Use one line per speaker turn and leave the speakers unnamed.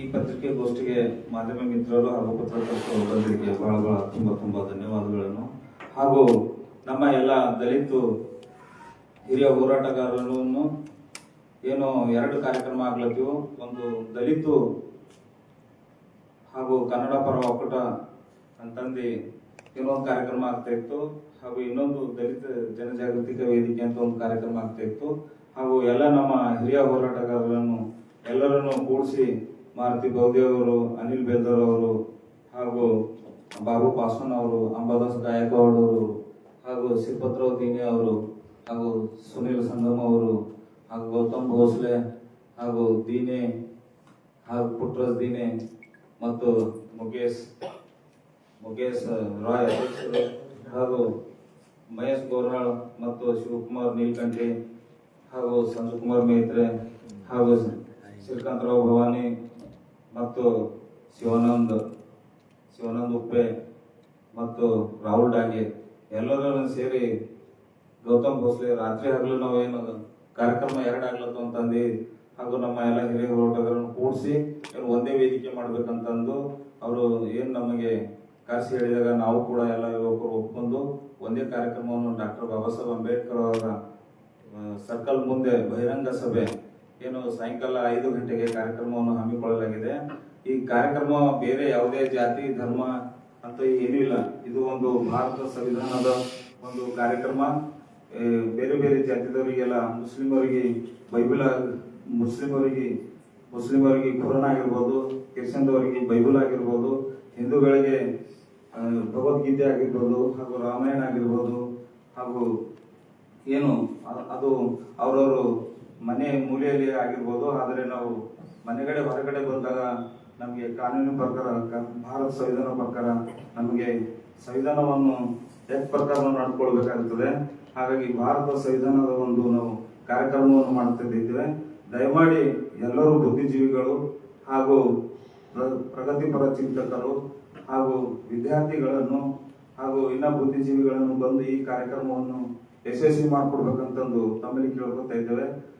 ಈ ಪತ್ರಿಕೆಗೋಷ್ಠಿಗೆ ಮಾಧ್ಯಮ ಮಿತ್ರರು ಹಾಗೂ ಪತ್ರಕರ್ತರು ಬಂದಿದ್ದಕ್ಕೆ ಬಹಳ ಬಹಳ ತುಂಬ ತುಂಬ ಧನ್ಯವಾದಗಳನ್ನು. ಹಾಗೂ ನಮ್ಮ ಎಲ್ಲ ದಲಿತು ಹಿರಿಯ ಹೋರಾಟಗಾರರನ್ನು ಏನು ಎರಡು ಕಾರ್ಯಕ್ರಮ ಆಗ್ಲತ್ತಿವು, ಒಂದು ದಲಿತು ಹಾಗೂ ಕನ್ನಡ ಪರ ಒಕ್ಕೂಟ ಅಂತಂದು ಇನ್ನೊಂದು ಕಾರ್ಯಕ್ರಮ ಆಗ್ತಾ ಇತ್ತು, ಹಾಗೂ ಇನ್ನೊಂದು ದಲಿತ ಜನಜಾಗೃತಿಕ ವೇದಿಕೆ ಅಂತ ಒಂದು ಕಾರ್ಯಕ್ರಮ ಆಗ್ತಾ ಇತ್ತು. ಹಾಗೂ ಎಲ್ಲ ನಮ್ಮ ಹಿರಿಯ ಹೋರಾಟಗಾರರನ್ನು ಎಲ್ಲರನ್ನು ಕೂಡಿಸಿ ಮಾರುತಿ ಬೌದೇವರು ಅನಿಲ್ ಬೇದರ್ ಅವರು, ಹಾಗೂ ಬಾಬು ಪಾಸ್ವಾನ್ ಅವರು, ಅಂಬಾದಾಸ್ ಗಾಯಕವಾಡ್ ಅವರು, ಹಾಗೂ ಸಿಪತ್ರಾವ್ ದಿನೇ ಅವರು, ಹಾಗೂ ಸುನೀಲ್ ಸಂಗಮ್ ಅವರು, ಹಾಗೂ ಗೌತಮ್ ಭೋಸ್ಲೆ, ಹಾಗೂ ದೀನೆ, ಹಾಗೂ ಪುಟ್ರಾಜ್ ದೀನೆ, ಮತ್ತು ಮುಖೇಶ್ ಮುಖೇಶ್ ರಾಯ್ ಅಧ್ಯಕ್ಷರು, ಹಾಗೂ ಮಹೇಶ್ ಗೋರ್ನಾಳ್ ಮತ್ತು ಶಿವಕುಮಾರ್ ನೀಲ್ಕಂಠಿ, ಹಾಗೂ ಸಂಜುಕುಮಾರ್ ಮೇತ್ರೆ, ಹಾಗೂ ಶ್ರೀಕಾಂತರಾವ್ ಭವಾನಿ ಮತ್ತು ಶಿವಾನಂದ್ ಶಿವಾನಂದ್ ಉಪ್ಪೆ ಮತ್ತು ರಾಹುಲ್ ಡಾಂಗೆ, ಎಲ್ಲರನ್ನು ಸೇರಿ ಗೌತಮ್ ಭೋಸ್ಲೆ ರಾತ್ರಿ ಹಗಲು ನಾವೇನು ಕಾರ್ಯಕ್ರಮ ಎರಡು ಆಗ್ಲತ್ತು ಅಂತಂದು ಹಾಗೂ ನಮ್ಮ ಎಲ್ಲ ಹಿರಿಯ ಹೋರಾಟಗಾರನ್ನು ಕೂಡಿಸಿ ಏನು ಒಂದೇ ವೇದಿಕೆ ಮಾಡ್ಬೇಕಂತಂದು ಅವರು ಏನು ನಮಗೆ ಕರೆಸಿ ಹೇಳಿದಾಗ ನಾವು ಕೂಡ ಎಲ್ಲ ಯುವಕರು ಒಪ್ಕೊಂಡು ಒಂದೇ ಕಾರ್ಯಕ್ರಮವನ್ನು ಡಾಕ್ಟರ್ ಬಾಬಾ ಸಾಹೇಬ್ ಅಂಬೇಡ್ಕರ್ ಅವರ ಸರ್ಕಲ್ ಮುಂದೆ ಬಹಿರಂಗ ಸಭೆ ಏನು ಸಾಯಂಕಾಲ ಐದು ಗಂಟೆಗೆ ಕಾರ್ಯಕ್ರಮವನ್ನು ಹಮ್ಮಿಕೊಳ್ಳಲಾಗಿದೆ. ಈ ಕಾರ್ಯಕ್ರಮ ಬೇರೆ ಯಾವುದೇ ಜಾತಿ, ಧರ್ಮ ಅಂತ ಏನೂ ಇಲ್ಲ. ಇದು ಒಂದು ಭಾರತ ಸಂವಿಧಾನದ ಒಂದು ಕಾರ್ಯಕ್ರಮ. ಬೇರೆ ಬೇರೆ ಜಾತಿದವರಿಗೆಲ್ಲ ಮುಸ್ಲಿಮರಿಗೆ ಬೈಬಲ್, ಮುಸ್ಲಿಮರಿಗೆ ಮುಸ್ಲಿಮರಿಗೆ ಖುರಾನ್ ಆಗಿರ್ಬೋದು, ಕ್ರಿಶ್ಚಿಯನ್ದವರಿಗೆ ಬೈಬಲ್ ಆಗಿರ್ಬೋದು, ಹಿಂದೂಗಳಿಗೆ ಭಗವದ್ಗೀತೆ ಆಗಿರ್ಬೋದು, ಹಾಗೂ ರಾಮಾಯಣ ಆಗಿರ್ಬೋದು, ಹಾಗೂ ಏನು ಅದು ಅವರವರು ಮನೆ ಮೂಲೆಯಲ್ಲಿ ಆಗಿರ್ಬೋದು, ಆದರೆ ನಾವು ಮನೆಗಡೆ ಹೊರಗಡೆ ಬಂದಾಗ ನಮಗೆ ಕಾನೂನಿನ ಪ್ರಕಾರ ಭಾರತ ಸಂವಿಧಾನ ಪ್ರಕಾರ ನಮಗೆ ಸಂವಿಧಾನವನ್ನು ಎಕ್ ಪ್ರಕಾರ ನಡ್ಕೊಳ್ಬೇಕಾಗ್ತದೆ. ಹಾಗಾಗಿ ಭಾರತ ಸಂವಿಧಾನದ ಒಂದು ನಾವು ಕಾರ್ಯಕ್ರಮವನ್ನು ಮಾಡುತ್ತಿದ್ದೇವೆ ದಯಮಾಡಿ ಎಲ್ಲರೂ ಬುದ್ಧಿಜೀವಿಗಳು ಹಾಗೂ ಪ್ರ- ಪ್ರಗತಿಪರ ಚಿಂತಕರು ಹಾಗೂ ವಿದ್ಯಾರ್ಥಿಗಳನ್ನು ಹಾಗೂ ಇನ್ನ ಬುದ್ಧಿಜೀವಿಗಳನ್ನು ಬಂದು ಈ ಕಾರ್ಯಕ್ರಮವನ್ನು ಯಶಸ್ವಿ ಮಾಡಿಕೊಡ್ಬೇಕಂತಂದು ತಮ್ಮಲ್ಲಿ ಕೇಳ್ಕೊತಾ ಇದ್ದೇವೆ.